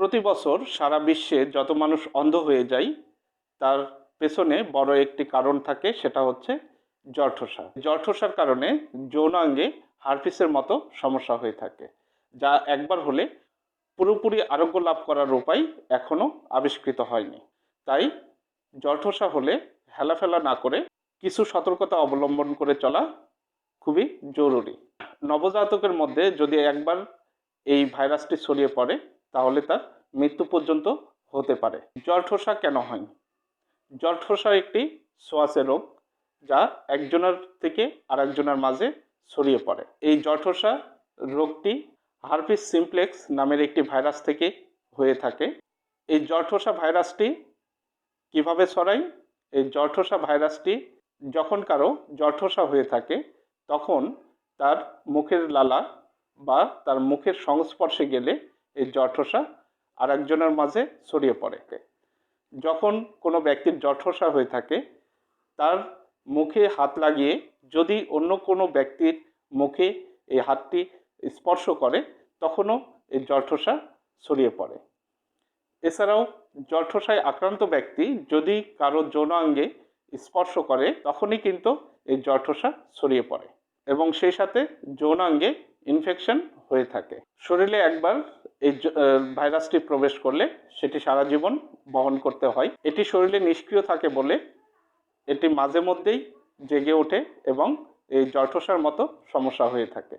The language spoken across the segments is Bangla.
প্রতি বছর সারা বিশ্বে যত মানুষ অন্ধ হয়ে যায়, তার পেছনে বড় একটি কারণ থাকে, সেটা হচ্ছে জঠোসা জঠোসার কারণে যৌনাঙ্গে হারফিসের মতো সমস্যা হয়ে থাকে, যা একবার হলে পুরোপুরি আরোগ্য লাভ করার উপায় এখনও আবিষ্কৃত হয়নি। তাই জঠোসা হলে হেলাফেলা না করে কিছু সতর্কতা অবলম্বন করে চলা খুবই জরুরি। নবজাতকের মধ্যে যদি একবার এই ভাইরাসটি ছড়িয়ে পড়ে তাহলে তার মৃত্যু পর্যন্ত হতে পারে। জলঠোসা কেন হয়? জলঠোসা একটি সোয়াসের রোগ যা একজনের থেকে আরেকজনের মাঝে ছড়িয়ে পড়ে। এই জলঠোসা রোগটি হারপিস সিমপ্লেক্স নামের একটি ভাইরাস থেকে হয়ে থাকে। এই জলঠোসা ভাইরাসটি কীভাবে ছড়ায়? এই জলঠোসা ভাইরাসটি যখন কারও জলঠোসা হয়ে থাকে, তখন তার মুখের লালা বা তার মুখের সংস্পর্শে গেলে এই জঠোসা আর একজনের মাঝে ছড়িয়ে পড়ে। যখন কোনো ব্যক্তির জঠোসা হয়ে থাকে, তার মুখে হাত লাগিয়ে যদি অন্য কোনো ব্যক্তির মুখে এই হাতটি স্পর্শ করে, তখনও এই জঠোসা ছড়িয়ে পড়ে। এছাড়াও জঠোসায় আক্রান্ত ব্যক্তি যদি কারও যৌনাঙ্গে স্পর্শ করে, তখনই কিন্তু এই জঠোসা ছড়িয়ে পড়ে এবং সেই সাথে যৌনাঙ্গে ইনফেকশন হয়ে থাকে। শরীরে একবার এই ভাইরাসটি প্রবেশ করলে সেটি সারা জীবন বহন করতে হয়। এটি শরীরে নিষ্ক্রিয় থাকে বলে এটি মাঝে মধ্যেই জেগে ওঠে এবং এই জঠোসার মতো সমস্যা হয়ে থাকে।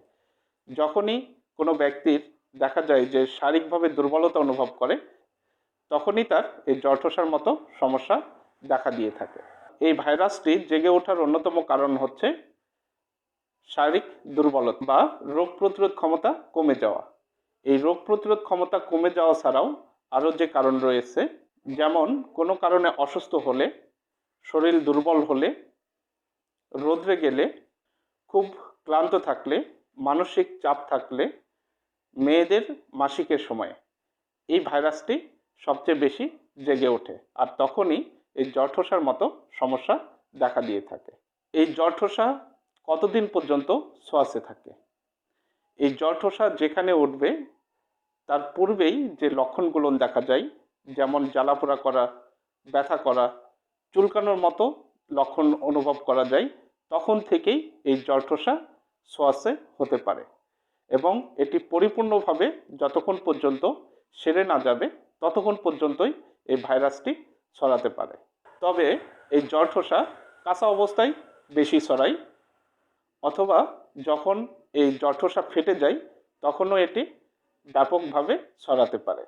যখনই কোনো ব্যক্তির দেখা যায় যে শারীরিকভাবে দুর্বলতা অনুভব করে, তখনই তার এই জঠোসার মতো সমস্যা দেখা দিয়ে থাকে। এই ভাইরাসটি জেগে ওঠার অন্যতম কারণ হচ্ছে শারীরিক দুর্বলতা বা রোগ প্রতিরোধ ক্ষমতা কমে যাওয়া। এই রোগ প্রতিরোধ ক্ষমতা কমে যাওয়া ছাড়াও আরও যে কারণ রয়েছে, যেমন কোনো কারণে অসুস্থ হলে, শরীর দুর্বল হলে রোদ্রে গেলে, খুব ক্লান্ত থাকলে, মানসিক চাপ থাকলে, মেয়েদের মাসিকের সময়। এই ভাইরাসটি সবচেয়ে বেশি জেগে ওঠে আর তখনই এই জঠোসার মতো সমস্যা দেখা দিয়ে থাকে। এই জঠোসা কতদিন পর্যন্ত শ্বাসে থাকে? এই জঠোসা যেখানে উঠবে, তার পূর্বেই যে লক্ষণগুলো দেখা যায়, যেমন জ্বালাপোড়া করা, ব্যথা করা, চুলকানোর মতো লক্ষণ অনুভব করা যায়, তখন থেকেই এই জঠোসা শ্বাসে হতে পারে। এবং এটি পরিপূর্ণভাবে যতক্ষণ পর্যন্ত সেরে না যাবে, ততক্ষণ পর্যন্তই এই ভাইরাসটি ছড়াতে পারে। তবে এই জঠোসা কাঁচা অবস্থায় বেশি ছড়ায়, অথবা যখন এই জঠোসা ফেটে যায়, তখনও এটি ব্যাপকভাবে ছড়াতে পারে।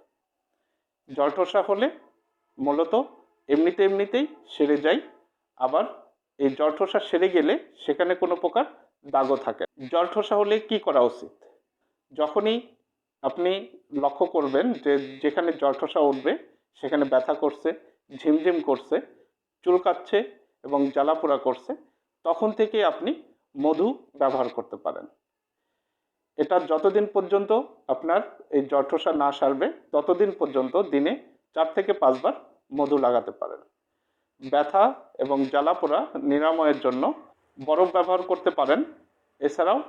জঠোসা হলে মূলত এমনিতে এমনিতেই সেরে যায়, আবার এই জঠোসা সেরে গেলে সেখানে কোনো প্রকার দাগও থাকে। জঠোসা হলে কি করা উচিত? যখনই আপনি লক্ষ্য করবেন যে যেখানে জঠোসা উঠবে, সেখানে ব্যথা করছে, ঝিমঝিম করছে, চুলকাচ্ছে এবং জ্বালাপোড়া করছে, তখন থেকে আপনি মধু ব্যবহার করতে পারেন। এটা যতদিন পর্যন্ত আপনার এই জঠোসা না সারবে, ততদিন পর্যন্ত দিনে চার থেকে পাঁচবার মধু লাগাতে পারেন। ব্যথা এবং জ্বালাপোড়া নিরাময়ের জন্য বরফ ব্যবহার করতে পারেন, এছাড়াও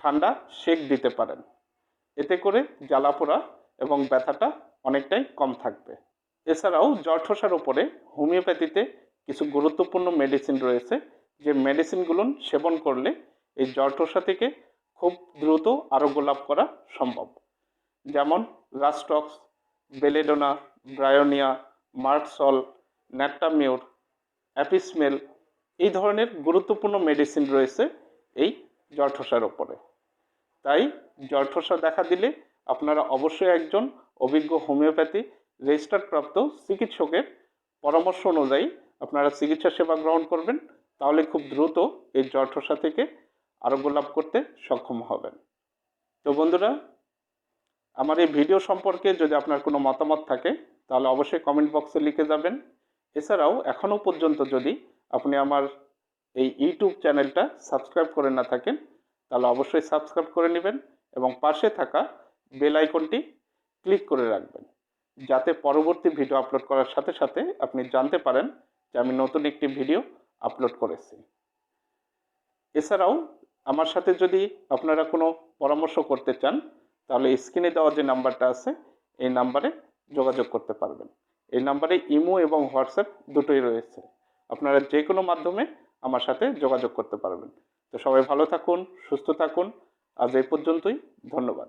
ঠান্ডা সেক দিতে পারেন। এতে করে জ্বালাপোড়া এবং ব্যথাটা অনেকটাই কম থাকবে। এছাড়াও জঠোসার উপরে হোমিওপ্যাথিতে কিছু গুরুত্বপূর্ণ মেডিসিন রয়েছে, যে মেডিসিনগুলো সেবন করলে এই জঠোসা থেকে খুব দ্রুত আরোগ্য লাভ করা সম্ভব। যেমন রাস্টক্স, বেলেডোনা, ব্রায়োনিয়া, মার্কসল ন্যাট্টামিউর অ্যাপিসমেল এই ধরনের গুরুত্বপূর্ণ মেডিসিন রয়েছে এই জঠোসার ওপরে। তাই জঠোসা দেখা দিলে আপনারা অবশ্যই একজন অভিজ্ঞ হোমিওপ্যাথি রেজিস্টার প্রাপ্ত চিকিৎসকের পরামর্শ অনুযায়ী আপনারা চিকিৎসা সেবা গ্রহণ করবেন, তাহলে খুব দ্রুত এই জঠোসা থেকে আরোগ্য লাভ করতে সক্ষম হবেন। তো বন্ধুরা, আমার এই ভিডিও সম্পর্কে যদি আপনার কোনো মতামত থাকে, তাহলে অবশ্যই কমেন্ট বক্সে লিখে যাবেন। এছাড়াও এখনও পর্যন্ত যদি আপনি আমার এই ইউটিউব চ্যানেলটা সাবস্ক্রাইব করে না থাকেন, তাহলে অবশ্যই সাবস্ক্রাইব করে নেবেন এবং পাশে থাকা বেল আইকনটি ক্লিক করে রাখবেন, যাতে পরবর্তী ভিডিও আপলোড করার সাথে সাথে আপনি জানতে পারেন যে আমি নতুন একটি ভিডিও আপলোড করেছি। এছাড়াও আমার সাথে যদি আপনারা কোনো পরামর্শ করতে চান, তাহলে স্ক্রিনে দেওয়া যে নাম্বারটা আছে, এই নাম্বারে যোগাযোগ করতে পারবেন। এই নাম্বারে ইমো এবং হোয়াটসঅ্যাপ দুটোই রয়েছে। আপনারা যে কোনো মাধ্যমে আমার সাথে যোগাযোগ করতে পারবেন। তো সবাই ভালো থাকুন, সুস্থ থাকুন। আজ এই পর্যন্তই। ধন্যবাদ।